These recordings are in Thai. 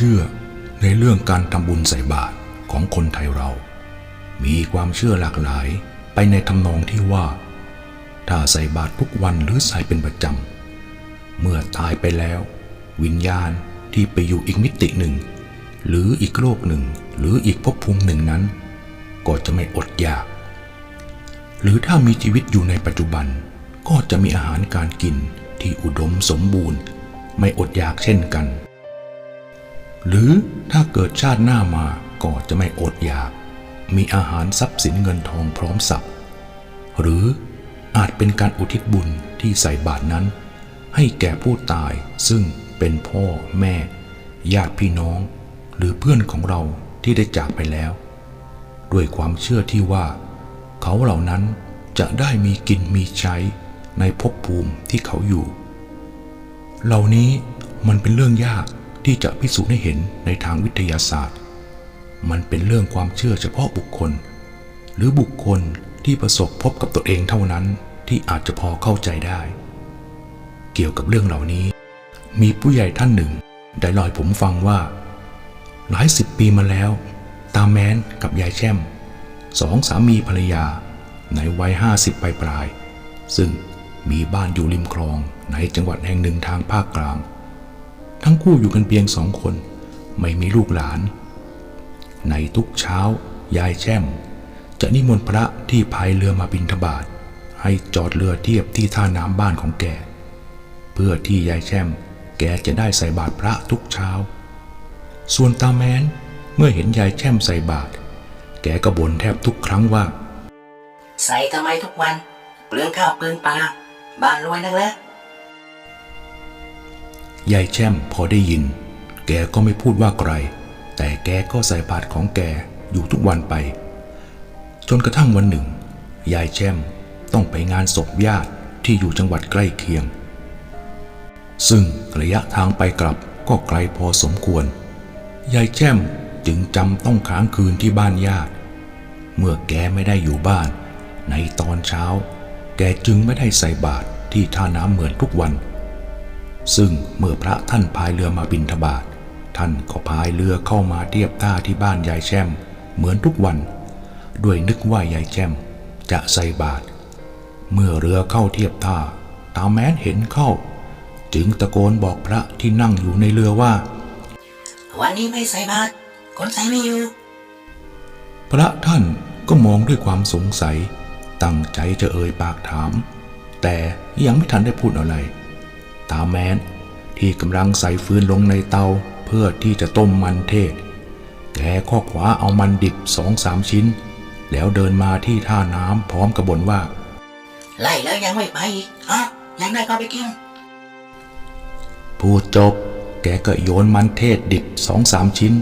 เชื่อในเรื่องการทำบุญใส่บาตรของคนไทยเรา มีความเชื่อหลากหลายไปในทำนองที่ว่า ถ้าใส่บาตรทุกวันหรือใส่เป็นประจำ เมื่อตายไปแล้ว วิญญาณที่ไปอยู่อีกมิติหนึ่ง หรืออีกโลกหนึ่ง หรืออีกภพภูมิหนึ่งนั้น ก็จะไม่อดอยาก หรือถ้ามีชีวิตอยู่ในปัจจุบัน ก็จะมีอาหารการกินที่อุดมสมบูรณ์ ไม่อดอยากเช่นกัน หรือถ้าเกิดชาติหน้ามาก็จะไม่อดอยาก มีอาหารทรัพย์สินเงินทองพร้อมสับหรืออาจเป็นการอุทิศบุญที่ใส่บาตรนั้น ให้แก่ผู้ตายซึ่งเป็นพ่อแม่ ญาติพี่น้อง หรือเพื่อนของเราที่ได้จากไปแล้ว ด้วยความเชื่อที่ว่า เขาเหล่านั้นจะได้มีกินมีใช้ในภพภูมิที่เขาอยู่ เหล่านี้มันเป็นเรื่องยาก ที่จะพิสูจน์ให้เห็นในทางวิทยาศาสตร์ มันเป็นเรื่องความเชื่อเฉพาะบุคคล หรือบุคคลที่ประสบพบกับตัวเองเท่านั้นที่อาจจะพอเข้าใจได้ เกี่ยวกับเรื่องเหล่านี้ มีผู้ใหญ่ท่านหนึ่ง ได้ล่าให้ผมฟังว่า หลายสิบปีมาแล้ว ตาแมนกับยายแช่มสองสามีภรรยา ในวัยห้าสิบปลายปลาย ซึ่งมีบ้านอยู่ริมคลองในจังหวัดแห่งหนึ่งทางภาคกลาง ทั้งคู่อยู่กันเพียงสองคน ไม่มีลูกหลาน ในทุกเช้ายายแช่ม จะนิมนต์พระที่พายเรือมาบิณฑบาตให้จอดเรือเทียบที่ท่าน้ำบ้านของแก เพื่อที่ยายแช่ม แกจะได้ใส่บาตรพระทุกเช้า ส่วนตาแมนเมื่อเห็นยายแช่มใส่บาตรแกก็บ่นแทบทุกครั้งว่า ใส่ทำไมทุกวันเปลืองข้าวเปลืองปลาบ้านรวยนักแล้ว ยายแช่มพอได้ยิน แกก็ไม่พูดว่าไกลแต่แกก็ใส่บาตรของแกอยู่ทุกวันไป จนกระทั่งวันหนึ่ง ยายแช่มต้องไปงานศพญาติที่อยู่จังหวัดใกล้เคียง ซึ่งระยะทางไปกลับก็ไกลพอสมควร ยายแช่มจึงจำต้องค้างคืนที่บ้านญาติ เมื่อแกไม่ได้อยู่บ้าน ในตอนเช้า แกจึงไม่ได้ใส่บาตรที่ท่าน้ำเหมือนทุกวัน ซึ่งเมื่อพระท่านพายเรือมาบินทบาทท่านก็พายเรือเข้ามาเทียบท่าที่บ้านยายแช่ม เหมือนทุกวัน ด้วยนึกว่ายายแช่ม จะใส่บาตรเมื่อเรือเข้าเทียบท่า ตาแม้นเห็นเข้า จึงตะโกนบอกพระที่นั่งอยู่ในเรือว่า วันนี้ไม่ใส่บาตรคนใส่ไม่อยู่ พระท่านก็มองด้วยความสงสัย ตั้งใจจะเอ่ยปากถาม แต่ยังไม่ทันได้พูดอะไร ตาแม้นที่กำลังใส่ฟืนลงในเตาเพื่อที่จะต้มมันเทศ แกข้อขวาเอามันดิบสองสามชิ้น แล้วเดินมาที่ท่าน้ำพร้อมกระบนว่า ไล่แล้วยังไม่ไปอีกฮะยังได้ก็ไปกิน พูดจบ แกก็โยนมันเทศดิบสองสามชิ้น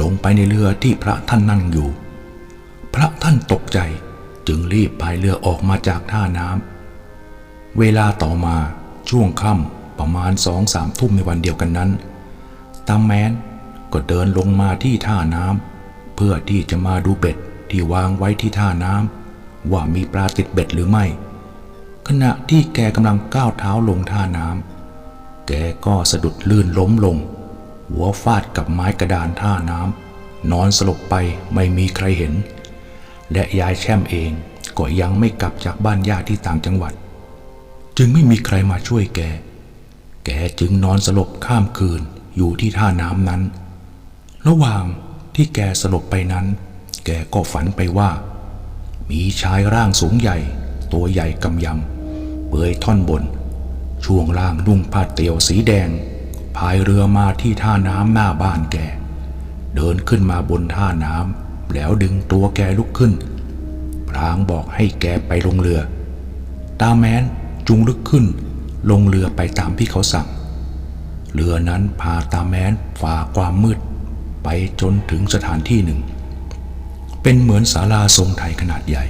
ลงไปในเรือที่พระท่านนั่งอยู่ พระท่านตกใจจึงรีบพายเรือออกมาจากท่าน้ำเวลาต่อมาช่วงค่ำ ประมาณสองสามทุ่มในวันเดียวกันนั้น ตามแมนก็เดินลงมาที่ท่าน้ำเพื่อที่จะมาดูเบ็ดที่วางไว้ที่ท่าน้ำว่ามีปลาติดเบ็ดหรือไม่ ขณะที่แกกำลังก้าวเท้าลงท่าน้ำแกก็สะดุดลื่นล้มลง หัวฟาดกับไม้กระดานท่าน้ำนอนสลบไปไม่มีใครเห็น และยายแช่มเองก็ยังไม่กลับจากบ้านญาติที่ต่างจังหวัด จึงไม่มีใครมาช่วยแก แกจึงนอนสลบข้ามคืนอยู่ที่ท่าน้ำนั้น ระหว่างที่แกสลบไปนั้น แกก็ฝันไปว่า มีชายร่างสูงใหญ่ ตัวใหญ่กำยำ เปลือยท่อนบน ช่วงล่างนุ่งผ้าเตียวสีแดง พายเรือมาที่ท่าน้ำหน้าบ้านแก เดินขึ้นมาบนท่าน้ำแล้วดึงตัวแกลุกขึ้น พรางบอกให้แกไปลงเรือ ตาแมนจุงลุกขึ้น ลงเรือไปตามที่เขาสั่ง เรือนั้นพาตาแมนฝ่าความมืด ไปจนถึงสถานที่หนึ่ง เป็นเหมือนศาลาทรงไทยขนาดใหญ่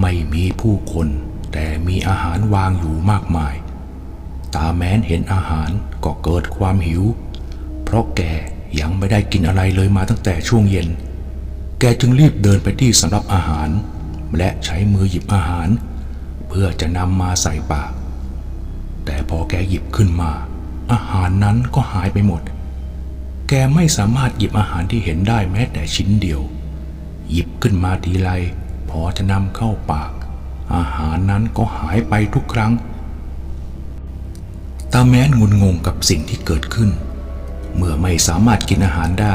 ไม่มีผู้คนแต่มีอาหารวางอยู่มากมาย ตาแมนเห็นอาหารก็เกิดความหิว เพราะแกยังไม่ได้กินอะไรเลยมาตั้งแต่ช่วงเย็น แกจึงรีบเดินไปที่สำรับอาหาร และใช้มือหยิบอาหาร เพื่อจะนำมาใส่ปาก แต่พอแกหยิบขึ้นมา อาหารนั้นก็หายไปหมด แกไม่สามารถหยิบอาหารที่เห็นได้แม้แต่ชิ้นเดียว หยิบขึ้นมาทีไรพอจะนำเข้าปาก อาหารนั้นก็หายไปทุกครั้ง ตาแม้นงุนงงกับสิ่งที่เกิดขึ้น เมื่อไม่สามารถกินอาหารได้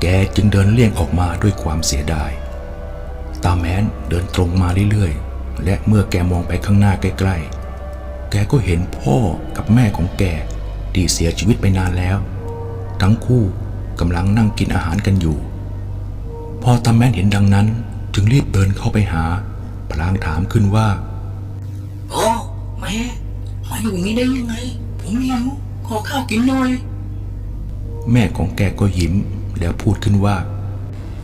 แกจึงเดินเลี่ยงออกมาด้วยความเสียดาย ตาแม้นเดินตรงมาเรื่อยๆ และเมื่อแกมองไปข้างหน้าใกล้ๆ แกก็เห็นพ่อกับแม่ของแกที่เสียชีวิตไปนานแล้ว ทั้งคู่กำลังนั่งกินอาหารกันอยู่ พอตาแม้นเห็นดังนั้นจึงรีบเดินเข้าไปหา พลางถามขึ้นว่าพ่อแม่มาอยู่นี่ได้ยังไง ผมหิวขอข้าวกินหน่อย แม่ของแกก็ยิ้มแล้วพูดขึ้นว่า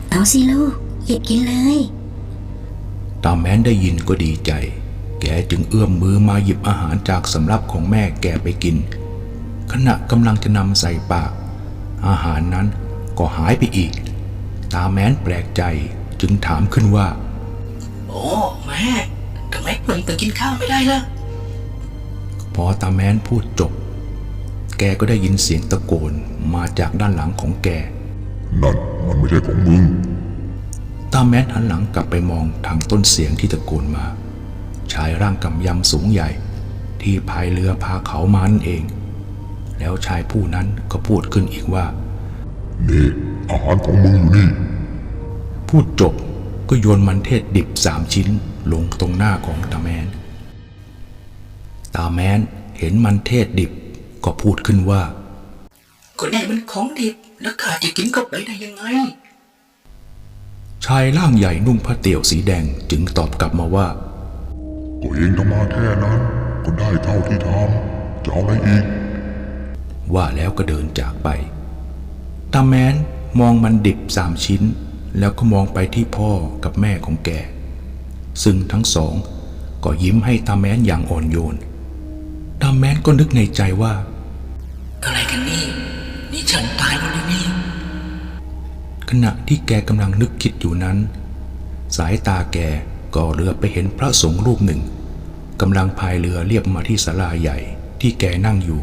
เอาสิลูกหยิบกินเลยตาแม้นได้ยินก็ดีใจ แกจึงเอื้อมมือมาหยิบอาหารจากสำรับของแม่แกไปกิน ขณะกำลังจะนำใส่ปาก อาหารนั้นก็หายไปอีก ตาแม้นแปลกใจจึงถามขึ้นว่า โอ้แม่ทำไมผมถึงกินข้าวไม่ได้ล่ะพอตาแม้นพูดจบ แกก็ได้ยินเสียงตะโกนมาจากด้านหลังของแก นั่นมันไม่ใช่ของมึงตาแม้นหันหลังกลับไปมองทางต้นเสียงที่ตะโกนมา ชายร่างกำยำสูงใหญ่ ที่พายเรือพาเขามานั่นเอง แล้วชายผู้นั้นก็พูดขึ้นอีกว่า นี่อาหารของมึงอยู่นี่ พูดจบก็โยนมันเทศดิบสามชิ้นลงตรงหน้าของตาแมน ตาแมนเห็นมันเทศดิบก็พูดขึ้นว่าก็นี่มันของดิบแล้วข้าจะกินเข้าไปได้ยังไง ชายร่างใหญ่นุ่งผ้าเตี่ยวสีแดงจึงตอบกลับมาว่า ก็เองทำมาแค่นั้น ก็ได้เท่าที่ทำจะเอาอะไรอีก ว่าแล้วก็เดินจากไปตาแมนมองมันดิบสามชิ้น แล้วก็มองไปที่พ่อกับแม่ของแก ซึ่งทั้งสองก็ยิ้มให้ตาแมนอย่างอ่อนโยนตาแมนก็นึกในใจว่า อะไรกันนี่ นี่ฉันตายแล้วหรือนี่ขณะที่แกกำลังนึกคิดอยู่นั้น สายตาแก ก็เรือไปเห็นพระสงฆ์รูปหนึ่งกำลังพายเรือเรียบมาที่ศาลาใหญ่ที่แกนั่งอยู่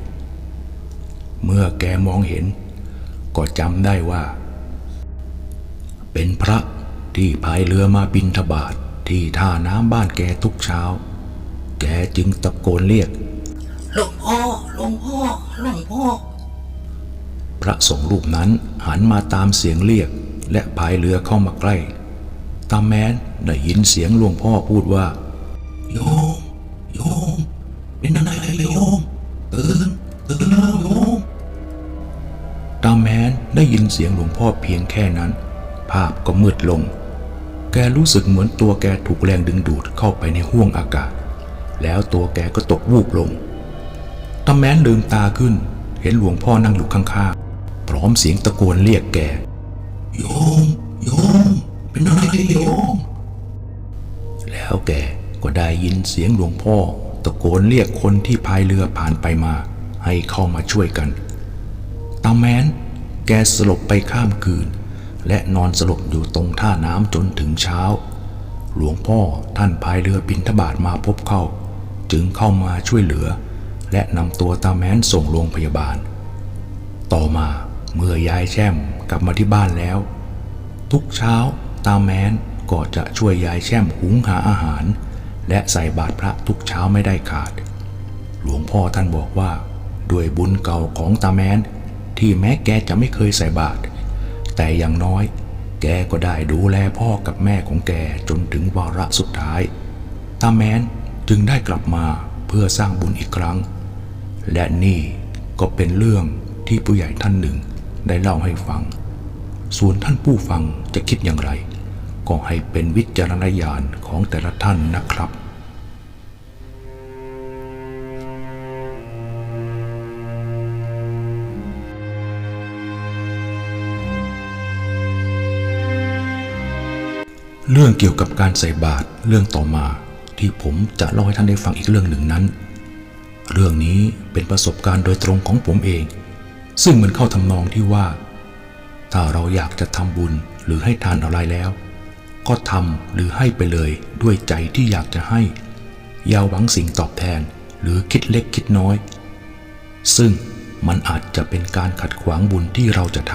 เมื่อแกมองเห็น ก็จำได้ว่า เป็นพระที่พายเรือมาบินทบาทที่ท่าน้ำบ้านแกทุกเช้า แกจึงตะโกนเรียกหลวงพ่อหลวงพ่อหลวงพ่อ พระสงฆ์รูปนั้นหันมาตามเสียงเรียกและพายเรือเข้ามาใกล้ ตาแม้นได้ยินเสียงหลวงพ่อพูดว่า โยม โยม เป็นอะไรโยม ตื่น ตื่นแล้วโยม ตาแม้นได้ยินเสียงหลวงพ่อเพียงแค่นั้น ภาพก็มืดลง แกรู้สึกเหมือนตัวแกถูกแรงดึงดูดเข้าไปในห้วงอากาศ แล้วตัวแกก็ตกวูบลงตาแม้นลืมตาขึ้น เห็นหลวงพ่อนั่งอยู่ข้างๆ พร้อมเสียงตะโกนเรียกแก โยม โยม เป็นอะไรโยมแล้วแกก็ได้ยินเสียงหลวงพ่อ ตะโกนเรียกคนที่พายเรือผ่านไปมา ให้เข้ามาช่วยกันตาแมนแกสลบไปข้ามคืน และนอนสลบอยู่ตรงท่าน้ำจนถึงเช้า หลวงพ่อท่านพายเรือบินทบาทมาพบเข้า จึงเข้ามาช่วยเหลือ และนำตัวตาแมนส่งโรงพยาบาล ต่อมาเมื่อยายแช่มกลับมาที่บ้านแล้ว ทุกเช้า ตาแม้นก็จะช่วยยายแช่มหุงหาอาหาร และใส่บาตรพระทุกเช้าไม่ได้ขาด หลวงพ่อท่านบอกว่า ด้วยบุญเก่าของตาแม้น ที่แม้แกจะไม่เคยใส่บาตรแต่อย่างน้อย แกก็ได้ดูแลพ่อกับแม่ของแกจนถึงวาระสุดท้ายตาแม้นจึงได้กลับมาเพื่อสร้างบุญอีกครั้ง และนี่ก็เป็นเรื่องที่ผู้ใหญ่ท่านหนึ่งได้เล่าให้ฟัง ส่วนท่านผู้ฟังจะคิดอย่างไร ก็ให้เป็นวิจารณญาณของแต่ละท่านนะครับเรื่องเกี่ยวกับการใส่บาตรเรื่องต่อมาที่ผมจะเล่าให้ท่านได้ฟังอีกเรื่องหนึ่งนั้น เรื่องนี้เป็นประสบการณ์โดยตรงของผมเอง ซึ่งมันเข้าทำนองที่ว่า ถ้าเราอยากจะทำบุญหรือให้ทานอะไรแล้ว ก็ทำหรือให้ไปเลยด้วยใจที่อยากจะให้ อย่าหวังสิ่งตอบแทนหรือคิดเล็กคิดน้อย ซึ่งมันอาจจะเป็นการขัดขวางบุญที่เราจะท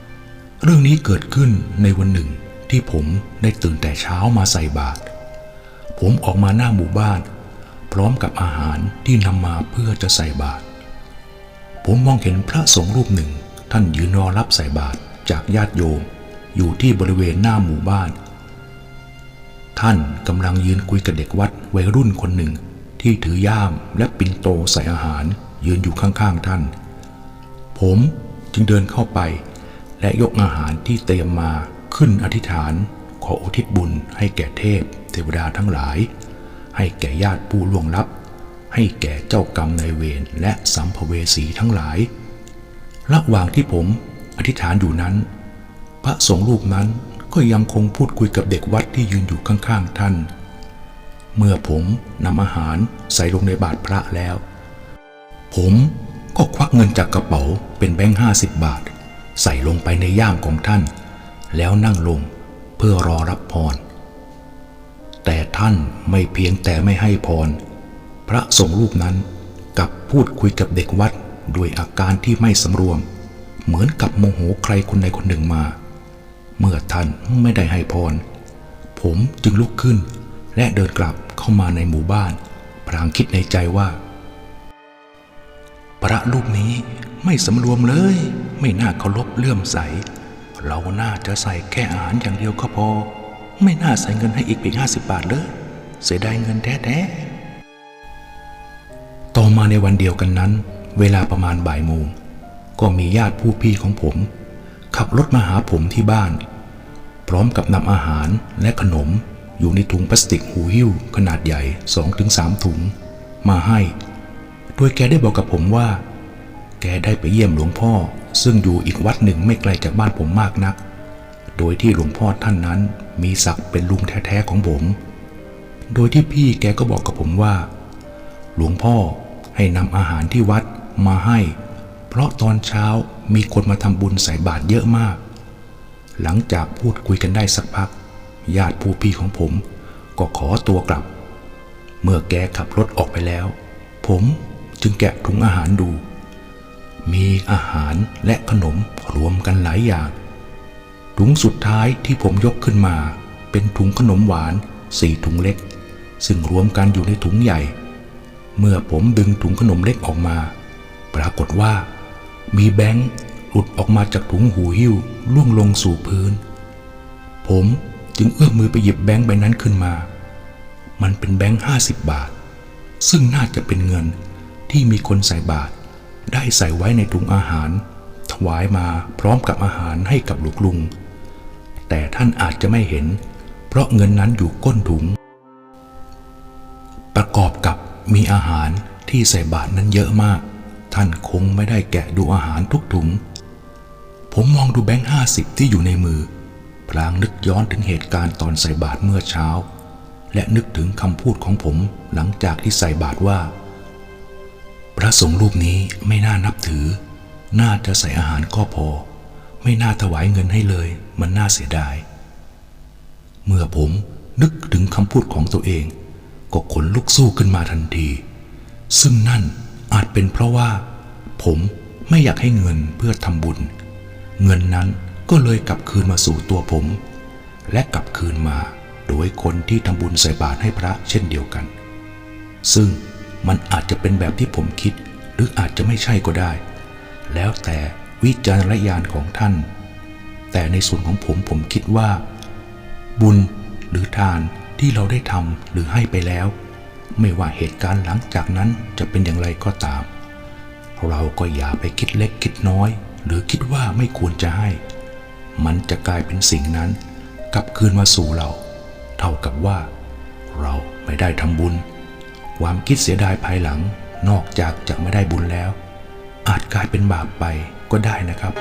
ำเรื่องนี้เกิดขึ้นในวันหนึ่งที่ผมได้ตื่นแต่เช้ามาใส่บาตรผมออกมาหน้าหมู่บ้าน พร้อมกับอาหารที่นำมาเพื่อจะใส่บาตรผมมองเห็นพระสงฆ์รูปหนึ่ง ท่านยืนรอรับใส่บาตรจากญาติโยมอยู่ที่บริเวณหน้าหมู่บ้าน ท่านกำลังยืนคุยกับเด็กวัดวัยรุ่นคนหนึ่งที่ถือย่ามและปิ่นโตใส่อาหารยืนอยู่ข้างๆท่าน ผมจึงเดินเข้าไป และยกอาหารที่เตรียมมาขึ้นอธิษฐาน ขออุทิศบุญให้แก่เทพ เทวดาทั้งหลาย ให้แก่ญาติผู้ล่วงลับ ให้แก่เจ้ากรรมนายเวรและสัมภเวสีทั้งหลาย ระหว่างที่ผมอธิษฐานอยู่นั้น พระสงฆ์รูปนั้นก็ยังคงพูดคุยกับเด็กวัดที่ยืนอยู่ข้างๆท่าน เมื่อผมนำอาหารใส่ลงในบาตรพระแล้ว ผมก็ควักเงินจากกระเป๋าเป็นแบงค์ห้าสิบบาท ใส่ลงไปในย่ามของท่าน แล้วนั่งลงเพื่อรอรับพร แต่ท่านไม่เพียงแต่ไม่ให้พร พระสงฆ์รูปนั้นกลับพูดคุยกับเด็กวัด ด้วยอาการที่ไม่สำรวม เหมือนกับโมโหใครคนใดคนหนึ่งมา เมื่อท่านไม่ได้ให้พร ผมจึงลุกขึ้น และเดินกลับเข้ามาในหมู่บ้านพลางคิดในใจว่า พระรูปนี้ไม่สำรวมเลย ไม่น่าเคารพเลื่อมใส เราน่าจะใส่แค่อาหารอย่างเดียวก็พอ ไม่น่าใส่เงินให้อีกเพียงห้าสิบบาทเลย เสียดายเงินแท้ๆต่อมาในวันเดียวกันนั้น เวลาประมาณบ่ายโมง ก็มีญาติผู้พี่ของผม ขับรถมาหาผมที่บ้าน พร้อมกับนำอาหารและขนมอยู่ในถุงพลาสติกหูหิ้วขนาดใหญ่ 2-3 ถุง มาให้ โดยแกได้บอกกับผมว่า แกได้ไปเยี่ยมหลวงพ่อ ซึ่งอยู่อีกวัดหนึ่งไม่ไกลจากบ้านผมมากนัก โดยที่หลวงพ่อท่านนั้นมีศักดิ์เป็นลุงแท้ๆของผม โดยที่พี่แกก็บอกกับผมว่า หลวงพ่อให้นำอาหารที่วัด มาให้ เพราะตอนเช้ามีคนมาทำบุญใส่บาตรเยอะมาก หลังจากพูดคุยกันได้สักพัก ญาติผู้พี่ของผม ก็ขอตัวกลับ เมื่อแกขับรถออกไปแล้ว ผมจึงแกะถุงอาหารดู มีอาหารและขนมรวมกันหลายอย่าง ถุงสุดท้ายที่ผมยกขึ้นมา เป็นถุงขนมหวานสี่ถุงเล็ก ซึ่งรวมกันอยู่ในถุงใหญ่ เมื่อผมดึงถุงขนมเล็กออกมา ปรากฏว่า มีแบงค์หลุดออกมาจากถุงหูหิ้วล่วงลงสู่พื้น ผมจึงเอื้อมมือไปหยิบแบงค์ใบนั้นขึ้นมา มันเป็นแบงค์ห้าสิบบาท ซึ่งน่าจะเป็นเงินที่มีคนใส่บาตรได้ใส่ไว้ในถุงอาหาร ถวายมาพร้อมกับอาหารให้กับลูกลุง แต่ท่านอาจจะไม่เห็น เพราะเงินนั้นอยู่ก้นถุง ประกอบกับมีอาหารที่ใส่บาตรนั้นเยอะมาก ท่านคงไม่ได้แกะดูอาหารทุกถุง ผมมองดูแบงค์ห้าสิบที่อยู่ในมือ พลางนึกย้อนถึงเหตุการณ์ตอนใส่บาตรเมื่อเช้า และนึกถึงคำพูดของผมหลังจากที่ใส่บาตรว่า พระสงฆ์รูปนี้ไม่น่านับถือ น่าจะใส่อาหารก็พอ ไม่น่าถวายเงินให้เลย มันน่าเสียดาย เมื่อผมนึกถึงคำพูดของตัวเอง ก็ขนลุกสู้ขึ้นมาทันที ซึ่งนั่น อาจเป็นเพราะว่า ผมไม่อยากให้เงินเพื่อทำบุญ เงินนั้นก็เลยกลับคืนมาสู่ตัวผม และกลับคืนมาโดยคนที่ทำบุญใส่บาตรให้พระเช่นเดียวกัน ซึ่งมันอาจจะเป็นแบบที่ผมคิด หรืออาจจะไม่ใช่ก็ได้ แล้วแต่วิจารณญาณของท่าน แต่ในส่วนของผมผมคิดว่า บุญหรือทานที่เราได้ทำหรือให้ไปแล้ว ไม่ว่าเหตุการณ์หลังจากนั้นจะเป็นอย่างไรก็ตาม เราก็อย่าไปคิดเล็กคิดน้อย หรือคิดว่าไม่ควรจะให้ มันจะกลายเป็นสิ่งนั้น กลับคืนมาสู่เรา เท่ากับว่า เราไม่ได้ทำบุญ ความคิดเสียดายภายหลังนอกจากจะไม่ได้บุญแล้ว อาจกลายเป็นบาปไปก็ได้นะครับ